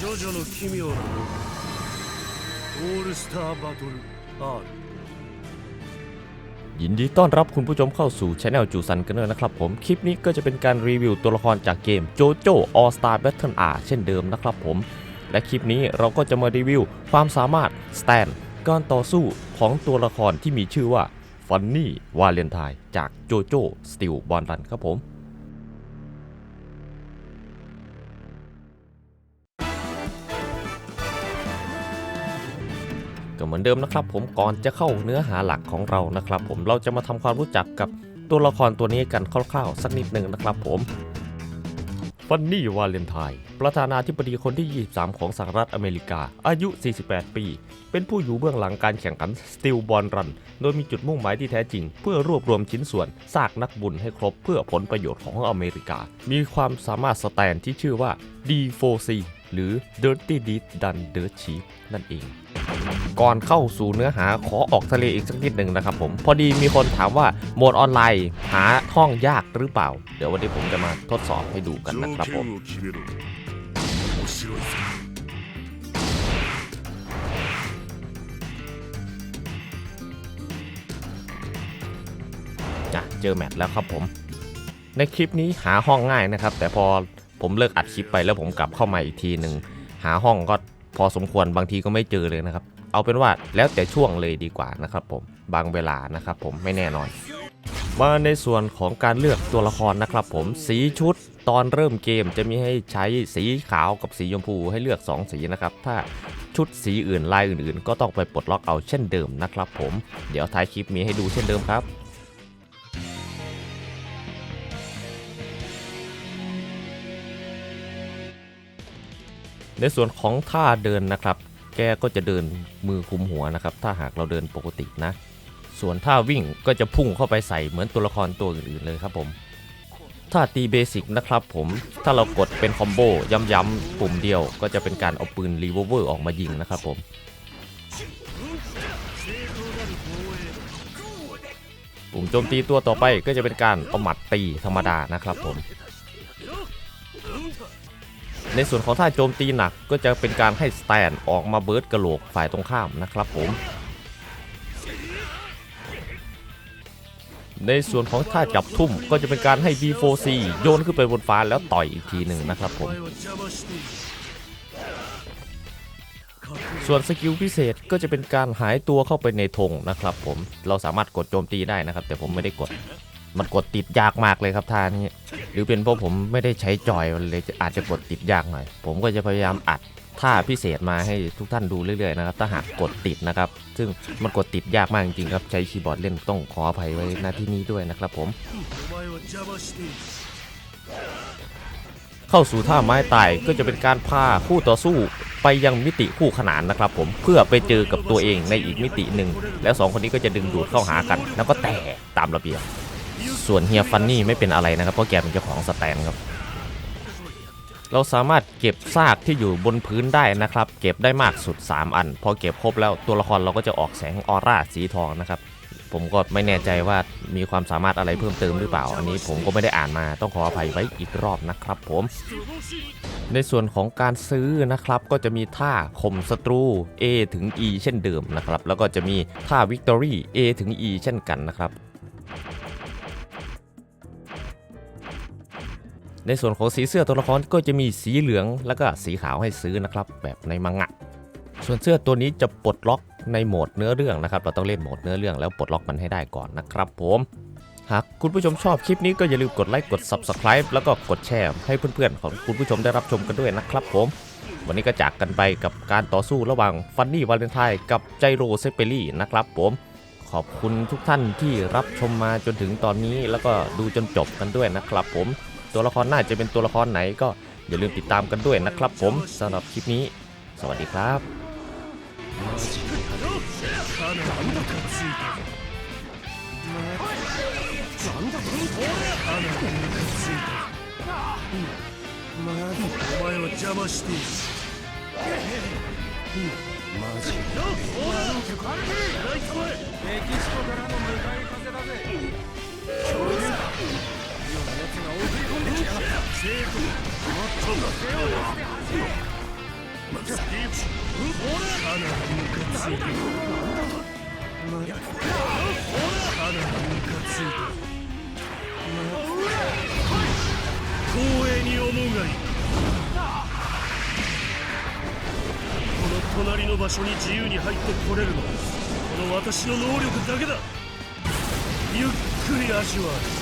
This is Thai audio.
ジョジョの奇妙なオールスターバトル R ยินดีต้อนรับคุณผู้ชมเข้าสู่ช anel จูซันกันด้วยนะครับผม คลิปนี้ก็จะเป็นการรีวิวตัวละครจากเกม JoJo All Star Battle R เช่นเดิมนะครับผม และคลิปนี้เราก็จะมารีวิวความสามารถสแตนการต่อสู้ของตัวละครที่มีชื่อว่า Funny Valentine จาก JoJo Steel Ball Run ครับผม ก็เหมือนเดิมนะครับ ผมก่อนจะเข้าเนื้อหาหลักของเรานะครับ ผมเราจะมาทำความรู้จักกับตัวละครตัวนี้กันคร่าวๆ สักนิดหนึ่งนะครับ ผมฟันนี่วาเลนไทน์ประธานาธิบดีคนที่ 23 ของสหรัฐอเมริกา อายุ 48 ปี เป็นผู้อยู่เบื้องหลังการแข่งขัน Steel Ball Run โดยมีจุดมุ่งหมายที่แท้จริง เพื่อรวบรวมชิ้นส่วนซากนักบุญให้ครบเพื่อผลประโยชน์ของอเมริกา มีความสามารถสแตนที่ชื่อว่า D4C หรือ Dirty Deed Done Dirt Cheap นั่นเอง ก่อนเข้าสู่เนื้อหาขอออกทะเลอีกสักนิดหนึ่งนะครับผมพอดีมีคนถามว่าโหมดออนไลน์หาห้องยากหรือเปล่า เดี๋ยววันนี้ผมจะมาทดสอบให้ดูกันนะครับผมนะเจอแมทแล้วครับผม ในคลิปนี้หาห้องง่ายนะครับ แต่พอผมเลิกอัดคลิปไปแล้วผมกลับเข้ามาอีกทีหนึ่งหาห้องก็ พอสมควรบางทีก็ไม่เจอเลยนะครับ เอาเป็นว่าแล้วแต่ช่วงเลยดีกว่านะครับผมบางเวลานะครับผมไม่แน่นอน มาในส่วนของการเลือกตัวละครนะครับผมสีชุดตอนเริ่มเกมจะมีให้ใช้สีขาวกับสีชมพูให้เลือก 2 สีนะครับ ถ้าชุดสีอื่นลายอื่นๆ ก็ต้องไปปลดล็อกเอาเช่นเดิมนะครับผม เดี๋ยวท้ายคลิปมีให้ดูเช่นเดิมครับ ในส่วนของท่าเดินนะครับ แกก็จะเดินมือคุมหัวนะครับ ถ้าหากเราเดินปกตินะ ส่วนท่าวิ่งก็จะพุ่งเข้าไปใส่เหมือนตัวละครตัวอื่นๆเลยครับผมท่าตีเบสิกนะครับผม ถ้าเรากดเป็นคอมโบย้ำๆปุ่มเดียวก็จะเป็นการเอาปืนรีโวเวอร์ออกมายิงนะครับผม ปุ่มโจมตีตัวต่อไปก็จะเป็นการเอาหมัดตีธรรมดานะครับผม ในส่วนของท่าโจมตีหนักก็จะเป็นการให้สแตนออกมาเบิร์ดกระโหลกฝ่ายตรงข้ามนะครับผม ในส่วนของท่าจับทุ่มก็จะเป็นการให้ B4C โยนขึ้นไปบนฟ้าแล้วต่อยอีกทีหนึ่งนะครับผม ส่วนสกิลพิเศษก็จะเป็นการหายตัวเข้าไปในธงนะครับผม เราสามารถกดโจมตีได้นะครับ แต่ผมไม่ได้กด มันกดติดยากมากเลยครับท่านี้ หรือเป็นเพราะผมไม่ได้ใช้จอยเลยอาจจะกดติดยากหน่อย ผมก็จะพยายามอัดท่าพิเศษมาให้ทุกท่านดูเรื่อยๆนะครับถ้าหากกดติดนะครับ ซึ่งมันกดติดยากมากจริงๆครับใช้คีย์บอร์ดเล่นต้องขออภัยไว้ณที่นี้ด้วยนะครับ ผม เข้าสู่ท่าไม้ตายก็จะเป็นการพาคู่ต่อสู้ไปยังมิติคู่ขนานนะครับ ผมเพื่อไปเจอกับตัวเองในอีกมิติหนึ่งแล้วสองคนนี้ก็จะดึงดูดเข้าหากัน แล้วก็แต่ตามระเบียบ ส่วนเฮียฟันนี่ไม่เป็นอะไรนะครับเพราะแกเป็นเจ้าของสแตนครับ เราสามารถเก็บซากที่อยู่บนพื้นได้นะครับ เก็บได้มากสุด 3 อัน พอเก็บครบแล้วตัวละครเราก็จะออกแสงออร่าสีทองนะครับ ผมก็ไม่แน่ใจว่ามีความสามารถอะไรเพิ่มเติมหรือเปล่า อันนี้ผมก็ไม่ได้อ่านมาต้องขออภัยไว้อีกรอบนะครับ ผม ในส่วนของการซื้อนะครับ ก็จะมีท่าข่มศัตรู A ถึง E เช่นเดิมนะครับ แล้วก็จะมีท่า Victory A ถึง E เช่นกันนะครับ ในส่วนของสีเสื้อตัวละครก็จะมีสีเหลืองแล้วก็สีขาวให้ซื้อนะครับ แบบในมังงะ ส่วนเสื้อตัวนี้จะปลดล็อกในโหมดเนื้อเรื่องนะครับ เราต้องเล่นโหมดเนื้อเรื่องแล้วปลดล็อกมันให้ได้ก่อนนะครับผมหากคุณผู้ชมชอบคลิปนี้ก็อย่าลืมกดไลค์กด Subscribe แล้วก็กดแชร์ให้เพื่อนๆของคุณผู้ชมได้รับชมกันด้วยนะครับผม วันนี้ก็จากกันไปกับการต่อสู้ระหว่างฟันนี่วาเลนไทน์กับไจโรเซเปรี่นะครับผมขอบคุณทุกท่านที่รับชมมาจนถึงตอนนี้แล้วก็ดูจนจบกันด้วยนะครับผม ตัวละครน่าจะเป็นตัวละครไหนก็อย่าลืมติดตามกันด้วยนะครับผมสำหรับคลิปนี้ สวัสดีครับ かなりムカついたぞなんだとかなりムカついたまあお前は邪魔しているマジよおらんけこあれでライト前メキシコからの向かい風だぜ 隣の場所に自由に入ってこれるのはこの私の能力だけだゆっくり味わえ